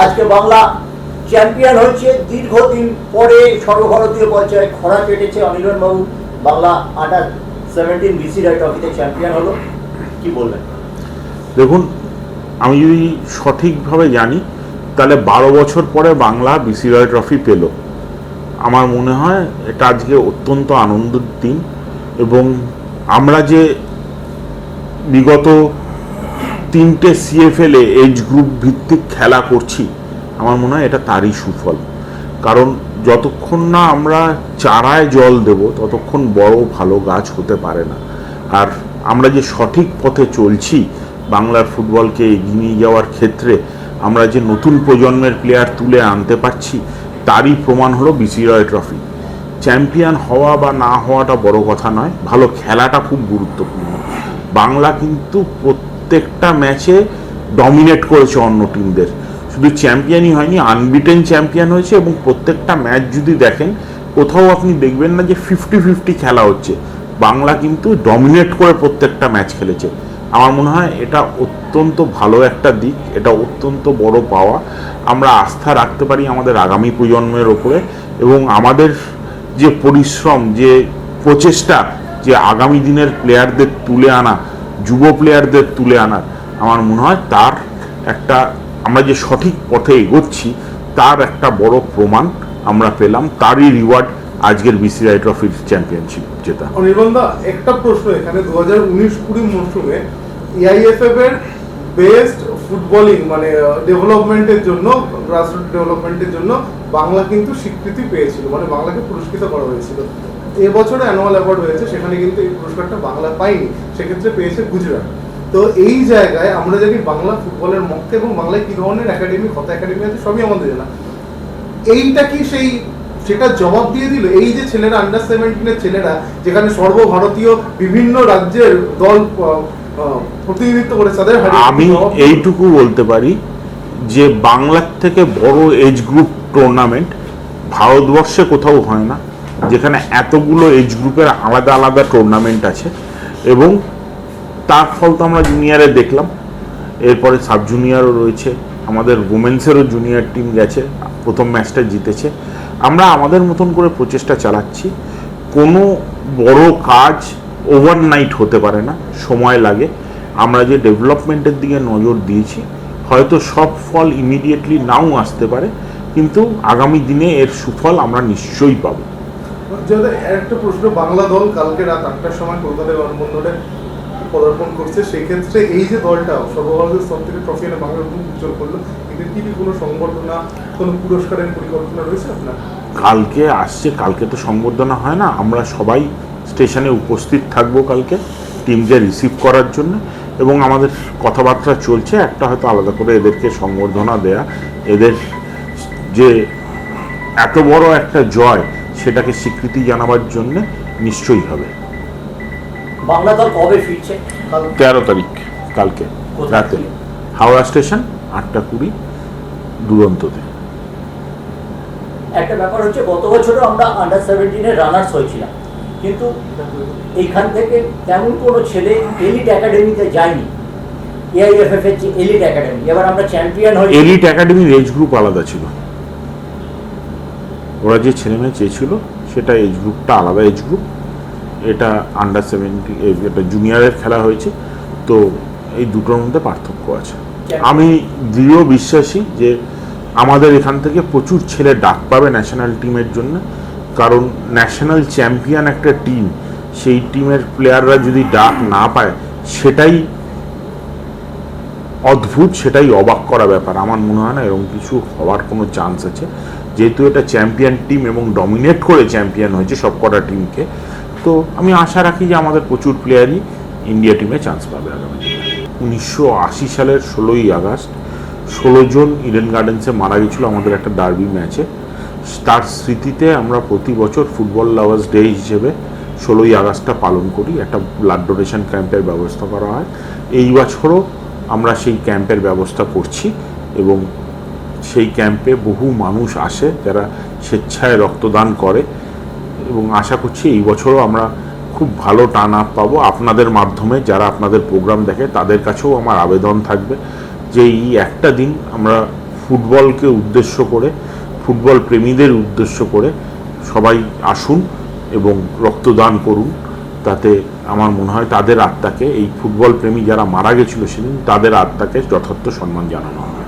আজকে বাংলা চ্যাম্পিয়ন হচ্ছে। দীর্ঘদিন পরে সর্বভারতীয় পর্যায়ে খরা কেটেছে অনির্বাণ বাবু Bangla under seventeen B C ট্রফিতে চ্যাম্পিয়ন হলো। কি বলবেন? দেখুন, আমি যদি সঠিকভাবে জানি, তাহলে বারো বছর পরে বাংলা বিসি রয় ট্রফি পেল। আমার মনে হয় এটা আজকে অত্যন্ত আনন্দের দিন। এবং আমরা যে বিগত তিনটে সিএফএলে এজ গ্রুপ ভিত্তিক খেলা করছি, আমার মনে হয় এটা তারই সুফল। কারণ যতক্ষণ না আমরা চারায় জল দেব, ততক্ষণ বড় ভালো গাছ হতে পারে না। আর আমরা যে সঠিক পথে চলছি, বাংলার ফুটবলকে এগিয়ে নিয়ে যাওয়ার ক্ষেত্রে আমরা যে নতুন প্রজন্মের প্লেয়ার তুলে আনতে পারছি, তারই প্রমাণ হলো বিসি রয় ট্রফি চ্যাম্পিয়ন হওয়া বা না হওয়াটা বড় কথা নয়, ভালো খেলাটা খুব গুরুত্বপূর্ণ। বাংলা কিন্তু প্রত্যেকটা ম্যাচে ডমিনেট করেছে অন্য টিমদের শুধু চ্যাম্পিয়নই হয়নি আনবিটেন চ্যাম্পিয়ন হয়েছে এবং প্রত্যেকটা ম্যাচ যদি দেখেন, কোথাও আপনি দেখবেন না যে ফিফটি ফিফটি খেলা হচ্ছে। বাংলা কিন্তু ডমিনেট করে প্রত্যেকটা ম্যাচ খেলেছে। আমার মনে হয় এটা অত্যন্ত ভালো একটা দিক, এটা অত্যন্ত বড় পাওয়া। আমরা আস্থা রাখতে পারি আমাদের আগামী প্রজন্মের ওপরে এবং আমাদের যে পরিশ্রম, যে প্রচেষ্টা, যে আগামী দিনের প্লেয়ারদের তুলে আনা যুব প্লেয়ারদের তুলে আনার। আমার মনে হয় তার একটা, আমরা যে সঠিক পথে এগোচ্ছি, তার একটা বড় প্রমাণ আমরা পেলাম, তারই রিওয়ার্ড আজকের বিসিআই ট্রফির চ্যাম্পিয়নশিপ জেতা। অনির্বন্ধা একটা প্রশ্ন এখানে দু হাজার উনিশ কুড়ি মরশুমে এআইএফএফ এর বেস্ট ফুটবলিং মানে ডেভেলপমেন্টের জন্য গ্রাসরুট ডেভেলপমেন্টের জন্য বাংলা কিন্তু স্বীকৃতি পেয়েছিল মানে বাংলাকে পুরস্কৃত করা হয়েছিল। এবছরে অ্যানুয়াল অ্যাওয়ার্ড হয়েছে, সেখানে কিন্তু এই পুরস্কারটা বাংলা পায়নি সেক্ষেত্রে পেয়েছে গুজরাট। তো এই জায়গায় আমরা জানি বাংলা ফুটবলের মধ্যে এবং বাংলায় কি ধরনের একাডেমি কত একাডেমি আছে, সবই আমাদের জানা। এইটা কি সেই, সেটা জবাব দিয়ে দিল? এই যে ছেলেরা আন্ডার সেভেন্টিনের ছেলেরা, যেখানে সর্বভারতীয় বিভিন্ন রাজ্যের দল প্রতিনিধিত্ব করে তাদের আমি এইটুকু বলতে পারি যে বাংলার থেকে বড় এজ গ্রুপ টুর্নামেন্ট ভারতবর্ষে কোথাও হয় না। যেখানে এতগুলো এজ গ্রুপের আলাদা আলাদা টুর্নামেন্ট আছে এবং তার ফল তো আমরা জুনিয়রে দেখলাম। এরপরে সাব জুনিয়রও রয়েছে, আমাদের উমেন্সেরও জুনিয়র টিম গেছে, প্রথম ম্যাচটা জিতেছে। আমরা আমাদের মতন করে প্রচেষ্টা চালাচ্ছি, কোনো বড় কাজ ওভারনাইট হতে পারে না, সময় লাগে। আমরা যে ডেভেলপমেন্টের দিকে নজর দিয়েছি, হয়তো সব ফল ইমিডিয়েটলি নাও আসতে পারে, কিন্তু আগামী দিনে এর সুফল আমরা নিশ্চয়ই পাবো। একটা প্রশ্ন, বাংলা দল কালকে রাত আটটার সময় কলকাতা বিমানবন্দরে পদার্পণ করছে সেই ক্ষেত্রে এই যে দলটা, সর্বভারতীয় স্তর থেকে ট্রফি এনে বাংলার মুখ উজ্জ্বল করল এদের কি কোনো সংবর্ধনা, কোনো পুরস্কারের পরিকল্পনা রয়েছে আপনার? কালকে আসছে, কালকে তো সংবর্ধনা হয় না, আমরা সবাই স্টেশনে উপস্থিত থাকব কালকে, টিমকে রিসিভ করার জন্য, এবং আমাদের কথাবার্তা চলছে, একটা হয়তো আলাদা করে এদেরকে সংবর্ধনা দেয়া, এদের যে এত বড় একটা জয় সেটাকে স্বীকৃতি জানাবার জন্য নিশ্চয়ই হবে। বাংলা দল কবে ফিরছে? তেরো তারিখ কালকে? রাতে। হাওড়া স্টেশন আটটা কুড়ি দুরন্ততে। একটা ব্যাপার হচ্ছে গত বছরও আমরা আন্ডার সেভেন্টিনের রানার্স হয়েছিলাম। কিন্তু এইখান থেকে তেমন কোনো ছেলে এলিট একাডেমিতে যায়নি। এআইএফএফ এর যে এলিট একাডেমি এবার আমরা চ্যাম্পিয়ন হই এলিট একাডেমি এজ গ্রুপ আলাদা ছিল। ওরা যে ছেলে মেয়ে চেয়েছিল সেটা এজ গ্রুপটা আলাদা এজ গ্রুপ এটা আন্ডার সেভেন্টি এটা জুনিয়রের খেলা হয়েছে। তো এই দুটোর মধ্যে পার্থক্য আছে। আমি দৃঢ় বিশ্বাসী যে আমাদের এখান থেকে প্রচুর ছেলে ডাক পাবে ন্যাশনাল টিমের জন্য। কারণ ন্যাশনাল চ্যাম্পিয়ন একটা টিম সেই টিমের প্লেয়াররা যদি ডাক না পায় সেটাই অদ্ভুত সেটাই অবাক করা ব্যাপার। আমার মনে হয় না এরকম কিছু হওয়ার কোনো চান্স আছে। যেহেতু এটা চ্যাম্পিয়ন টিম এবং ডমিনেট করে চ্যাম্পিয়ন হয়েছে সব কটা টিমকে তো আমি আশা রাখি যে আমাদের প্রচুর প্লেয়ারই ইন্ডিয়া টিমে চান্স পাবে আগামী দিনে। উনিশশো আশি সালের ষোলোই আগস্ট, ষোলো জন ইডেন গার্ডেন্সে মারা গেছিল আমাদের একটা ডার্বি ম্যাচে তার স্মৃতিতে আমরা প্রতি বছর ফুটবল লাভার্স ডে হিসেবে ষোলোই আগস্টটা পালন করি। একটা ব্লাড ডোনেশন ক্যাম্পের ব্যবস্থা করা হয়। এই বছরও আমরা সেই ক্যাম্পের ব্যবস্থা করছি এবং সেই ক্যাম্পে বহু মানুষ আসে যারা স্বেচ্ছায় রক্তদান করে এবং আশা করছি এই বছরও আমরা খুব ভালো টান আপ পাবো। আপনাদের মাধ্যমে যারা আপনাদের প্রোগ্রাম দেখে তাদের কাছেও আমার আবেদন থাকবে যে এই একটা দিন আমরা ফুটবলকে উদ্দেশ্য করে, ফুটবল প্রেমীদের উদ্দেশ্য করে সবাই আসুন এবং রক্তদান করুন। তাতে আমার মনে হয় তাদের আত্মাকে, এই ফুটবল প্রেমী যারা মারা গেছিল সেদিন তাদের আত্মাকে যথার্থ সম্মান জানানো হবে।